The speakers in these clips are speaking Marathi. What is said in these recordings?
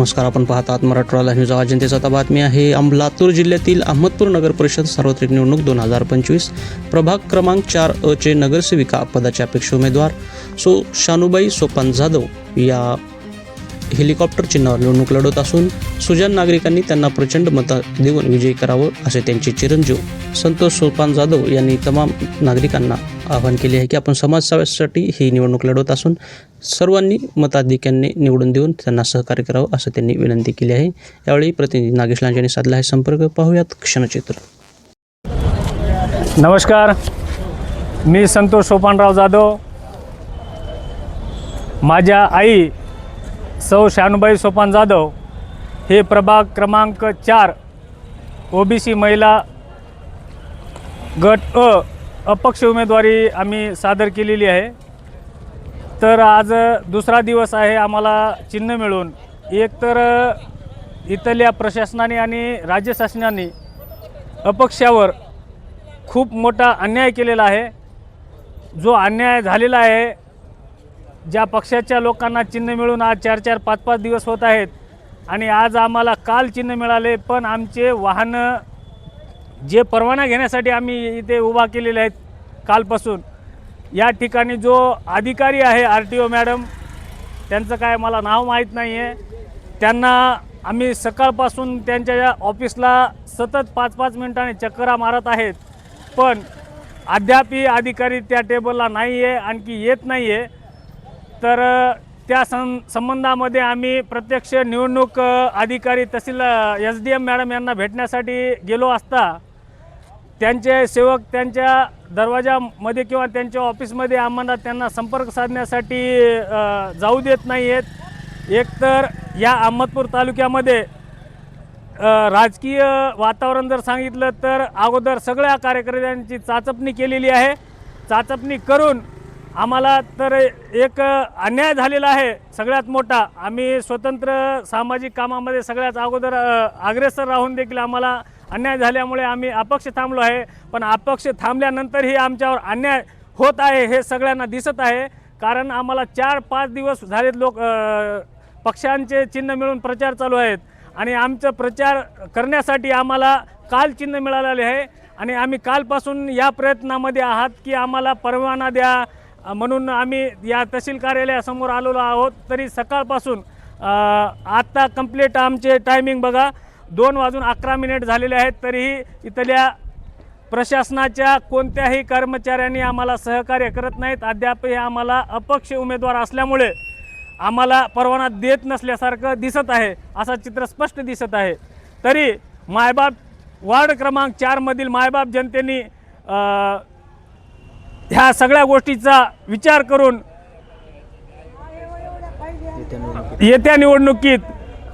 नमस्कार आपण पाहत आहात मराठवाडा न्यूज. आवाज जनतेचा आता बातमी आहे. लातूर जिल्ह्यातील अहमदपूर नगर परिषद सार्वत्रिक निवडणूक दोन हजार पंचवीस. प्रभाग क्रमांक चार अ चे नगरसेविका पदाचे अपेक्षा उमेदवार सो शानुबाई सोपान जाधव या हेलिकॉप्टर चिन्हावर निवडणूक लढवत असून सुजान नागरिकांनी त्यांना प्रचंड मतं देऊन विजयी करावं असे त्यांचे चिरंजीव. संतोष सोपान जाधव यांनी तमाम नागरिकांना आवाहन केले आहे की आपण समाजसेवेसाठी ही निवडणूक लढवत असून सर्वांनी मताधिक्यांनी निवडून देऊन त्यांना सहकार्य करावं असं त्यांनी विनंती केली आहे. यावेळी प्रतिनिधी नागेश लांजांनी साधला आहे संपर्क. पाहूयात क्षणचित्र. नमस्कार. मी संतोष सोपानराव जाधव. माझ्या आई सौ शानुबाई सोपान जाधव हे प्रभाग क्रमांक चार ओबीसी महिला गट अ अपक्ष उमेदवारी आम्ही सादर केलेली आहे. तर आज दुसरा दिवस आहे आम्हाला चिन्ह मिळून. एक तर इथल्या प्रशासनाने आणि राज्य शासनाने अपक्षावर खूप मोठा अन्याय केलेला आहे. जो अन्याय झालेला आहे ज्या पक्षाच्या लोकांना चिन्ह मिळून आज चार चार पाच पाच दिवस होत आहेत आणि आज आम्हाला काल चिन्ह मिळाले पण आमचे वाहनं जे परवाना घेण्यासाठी आम्ही इथे उभा केलेले आहेत कालपासून या ठिकाणी जो अधिकारी आहे आर टी ओ मॅडम त्यांचं काय मला नाव माहीत नाही आहे त्यांना आम्ही सकाळपासून त्यांच्या या ऑफिसला सतत पाच पाच मिनिटांनी चक्करा मारत आहेत. पण अद्यापही अधिकारी त्या टेबलला नाही आहे आणखी येत नाही आहे तर त्या सं संबंधामध्ये आम्ही प्रत्यक्ष निवडणूक अधिकारी तहसील एस डी एम मॅडम यांना भेटण्यासाठी गेलो असता त्यांचे सेवक त्यांच्या दरवाजामध्ये किंवा त्यांच्या ऑफिसमध्ये आम्हाला त्यांना संपर्क साधण्यासाठी जाऊ देत नाही आहेत एकतर या अहमदपूर तालुक्यामध्ये राजकीय वातावरण जर सांगितलं तर अगोदर सगळ्या कार्यकर्त्यांची चाचपणी केलेली आहे. चाचपणी करून आम्हाला तर एक अन्याय झालेला आहे सगळ्यात मोठा. आम्ही स्वतंत्र सामाजिक कामामध्ये सगळ्यात अगोदर अग्रेसर राहून देखील आम्हाला अन्याय झाल्यामुळे आम्ही अपक्ष थांबलो आहे. पण अपक्ष थांबल्यानंतरही आमच्यावर अन्याय होत आहे हे सगळ्यांना दिसत आहे. कारण आम्हाला चार पाच दिवस झालेत लोक पक्षांचे चिन्ह मिळून प्रचार चालू आहेत. आणि आमचं प्रचार करण्यासाठी आम्हाला काल चिन्ह मिळालेले आहे. आणि आम्ही कालपासून या प्रयत्नामध्ये आहात की आम्हाला परवाना द्या. म्हणून आम्ही या तहसील कार्यालयासमोर आलेलो आहोत. तरी सकाळपासून आत्ता कंप्लीट आमचे टायमिंग बघा. दोन वाजून अकरा मिनिट झालेले आहेत तरीही इथल्या प्रशासनाच्या कोणत्याही कर्मचाऱ्यांनी आम्हाला सहकार्य करत नाहीत. अद्यापही आम्हाला अपक्ष उमेदवार असल्यामुळे आम्हाला परवाना देत नसल्यासारखं दिसत आहे असं चित्र स्पष्ट दिसत आहे. तरी मायबाप वार्ड क्रमांक चारमधील मायबाप जनतेने ह्या सगळ्या गोष्टीचा विचार करून येत्या निवडणुकीत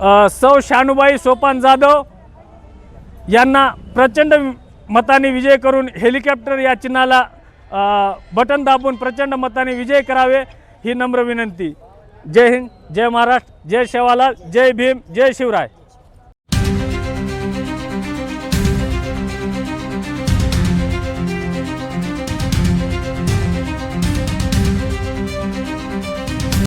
सौ शानुबाई सोपान जाधव यांना प्रचंड मताने विजय करून हेलिकॉप्टर या चिन्हाला बटन दाबून प्रचंड मताने विजय करावे ही नम्र विनंती. जय हिंद जय महाराष्ट्र जय शेवालाल जय भीम जय शिवराय.